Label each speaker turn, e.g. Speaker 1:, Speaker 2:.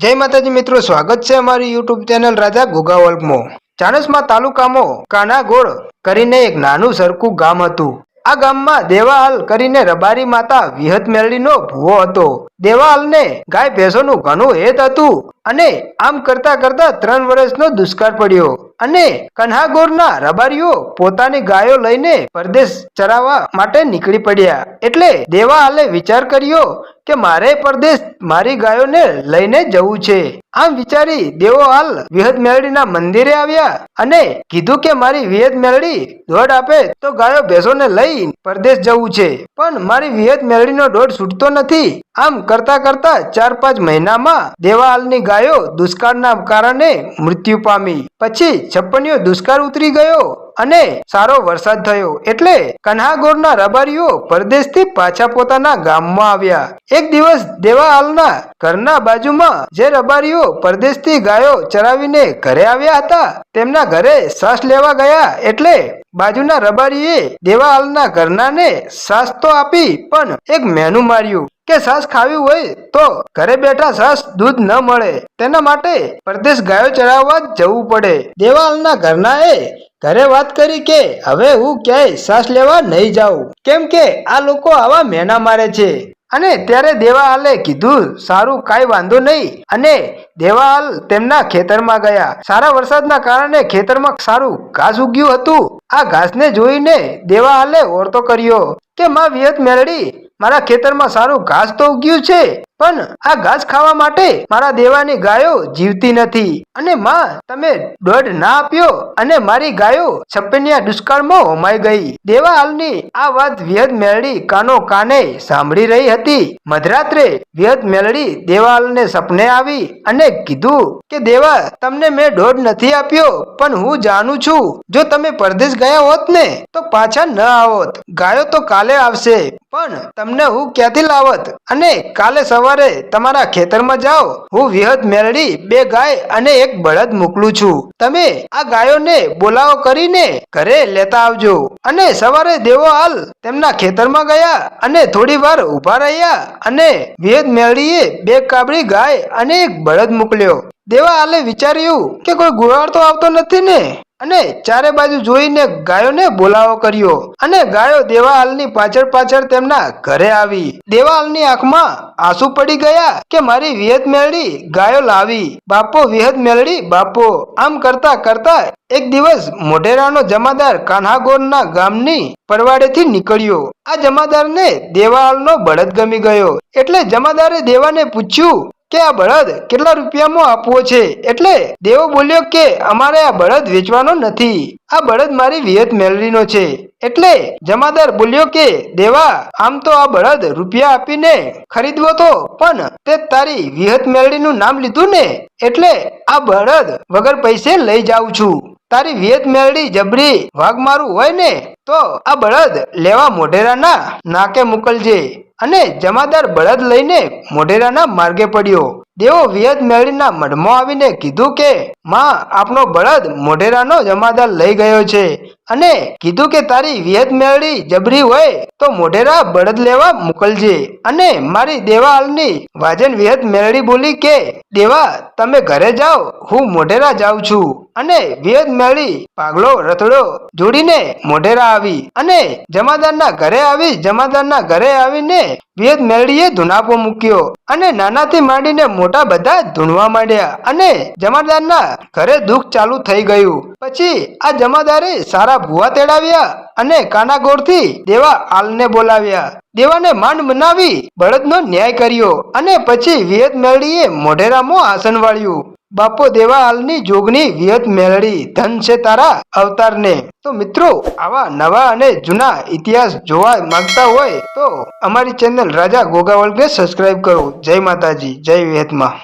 Speaker 1: જય માતાજી મિત્રો, સ્વાગત છે અમારી યુટ્યુબ ચેનલ રાજા ગોગા વર્લ્ડમાં ચાણસમાં તાલુકામાં કાનાગોળ કરીને એક નાનું સરખું ગામ હતું. આ ગામમાં દેવાહાલ કરીને રબારી માતા વિહત મેળડીનો ભૂવો હતો. દેવાહાલને ગાય ભેંસોનું ઘણું હેત હતું અને આમ કરતા કરતા ત્રણ વર્ષનો દુષ્કાળ પડ્યો અને કન્હાગોરના રબારીઓ પોતાની ગાયો લઈને પરદેશ ચરાવવા માટે નીકળી પડ્યા. એટલે દેવાહાલે વિચાર કર્યો કે મારે પરદેશ મારી ગાયોને લઈને જવું છે. આમ વિચારી દેવો હાલ વિહત મેળડીના મંદિરે આવ્યા અને કીધું કે મારી વિહત મેળડી દોડ આપે તો ગાયો ભેંસોને લઈ પરદેશ જવું છે. પણ મારી વિહત મેળડીનો દોડ છૂટતો નથી. આમ કરતા કરતા ચાર પાંચ મહિનામાં દેવાહાલની ગાયો દુષ્કાળના કારણે મૃત્યુ પામી. પછી છપ્પનિયો દુષ્કાળ ઉતરી ગયો અને સારો વરસાદ થયો. એટલે કન્હાગોરના રબારીઓ પરદેશથી પાછા પોતાના ગામમાં આવ્યા. એક દિવસ દેવાહાલના ઘરના બાજુમાં જે રબારીઓ પરદેશથી ગાયો ચરાવીને ઘરે આવ્યા હતા, તેમના ઘરે શ્વાસ લેવા ગયા એટલે બાજુના રબારીએ દેવાલના ઘરનાને શ્વાસ તો આપી પણ એક મેનુ માર્યું કે શ્વાસ ખાવી હોય તો ઘરે બેઠા શ્વાસ દૂધ ન મળે. તેના માટે પરદેશ ગાયો ચરાવવા જવું પડે. દેવાલના ઘરનાએ ઘરે વાત કરી કે, હવે હું ક્યાંય શ્વાસ લેવા નહીં જાઉં. કેમ કે આ લોકો આવા મેના મારે છે. અને ત્યારે દેવાહાલે કીધું, સારું, કાંઈ વાંધો નહીં. અને દેવાહાલ તેમના ખેતરમાં ગયા. સારા વરસાદના કારણે ખેતરમાં સારું ઘાસ ઉગ્યું હતું. આ ઘાસને જોઈને દેવાહાલે ઓરતો કર્યો કે, માં, વિહત મેળડી મારા ખેતરમાં સારું ઘાસ તો ઉગ્યું છે. પણ આ ઘાસ ખાવા માટે મારા દેવાની ગાયો જીવતી નથી. અને માં, તમે દોઢ ના આપ્યો અને મારી ગાયો છપ્પનિયા દુષ્કાળમાં હોમાઈ ગઈ. દેવા આ વાત વિહત મેળડી કાનો કાને સાંભળી રહી હતી. મધરાત્રે વિહત મેળડી દેવાલને સપને આવી અને કીધું કે, દેવા, તમને મેં દોઢ નથી આપ્યો, પણ હું જાણું છું, જો તમે પરદેશ ગયા હોત ને, તો પાછા ન આવોત. ગાયો તો કાલે આવશે, પણ તમને હું ક્યાંથી લાવત? અને કાલે સવારે તમારા ખેતરમાં જાઓ. હું વિહત મેળડી બે ગાય અને એક બળદ મોકલું છું. તમે આ ગાયોને બોલાવો કરીને ઘરે લેતા આવજો. અને સવારે દેવો હાલ તેમના ખેતરમાં ગયા અને થોડી વાર ઊભા રહ્યા અને વિહત મેળડીએ બે કાબડી ગાય અને એક બળદ મોકલ્યો. દેવા હાલે વિચાર્યું કે કોઈ ગુવાળ તો આવતો નથી ને? અને ચારે બાજુ જોઈને ગાયોને બોલાવો કર્યો. અને ગાયો દેવાહાલની પાછળ પાછળ તેમના ઘરે આવી. દેવાહાલની આંખમાં આંસુ પડી ગયા કે મારી વિહત મેળડી ગાયો લાવી. બાપો, વિહત મેળડી બાપો. આમ કરતા કરતા એક દિવસ મોઢેરાનો જમાદાર કાન્હાગોરના ગામની પરવાડેથી નીકળ્યો. આ જમાદારને દેવાહાલનો બળદ ગમી ગયો. એટલે જમાદારે દેવાને પૂછ્યું કે આ બળદ કેટલા રૂપિયામાં આપવો છે? એટલે દેવો બોલ્યો કે અમારે આ બળદ વેચવાનો નથી. આ બળદ મારી વિહત મેલરીનો છે. એટલે જમાદાર બોલ્યો કે, દેવા, આમ તો આ બળદ રૂપિયા આપીને ખરીદવો તો, પણ તે તારી વિહત મેળડીનું નામ લીધું ને? એટલે આ બળદ વગર પૈસે લઈ જાઉં છું. તારી વિહત મેળડી જબરી વાઘ મારું હોય ને, તો આ બળદ લેવા મોઢેરાના નાકે મોકલજે. અને જમાદાર બળદ લઈને મોઢેરાના માર્ગે પડ્યો. દેવો વિહત મેળીના મઢમાં આવીને કીધું કે, માં, આપનો બળદ મોઢેરાનો જમાદાર લઈ ગયો છે અને કીધું કે તારી વિહત મેળડી જબરી હોય તો મોઢેરા બળદ લેવા મોકલજે અને મારી દેવાલની વાજન વિહત મેળડી બોલી કે, દેવા, તમે ઘરે જાઓ, હું મોઢેરા જાઉં છું. અને વિહત મેળી પાગલો રથડો જોડીને મોઢેરા આવી અને જમાદારના ઘરે આવી, જમાદારના ઘરે આવીને વિહત મેળડીએ ધુનાપો મૂક્યો અને નાનાથી માંડીને મોટા બધા ધૂણવા માંડ્યા અને જમાદારના ઘરે દુઃખ ચાલુ થઈ ગયું. પછી આ જમાદારે સારા ભૂવા તેડાવ્યા અને કાનાગોળથી દેવા આલને બોલાવ્યા. દેવાને માંડ મનાવી બળદનો ન્યાય કર્યો અને પછી વિયત મેળીએ મોઢેરામાં આસન વાળ્યું. બાપો દેવા હાલની જોગની વિહત મેળડી, ધન છે તારા અવતારને. તો મિત્રો, આવા નવા અને જૂના ઇતિહાસ જોવા માંગતા હોય તો અમારી ચેનલ રાજા ગોગાવલને સબસ્ક્રાઇબ કરો. જય માતાજી, જય વિહતમાં.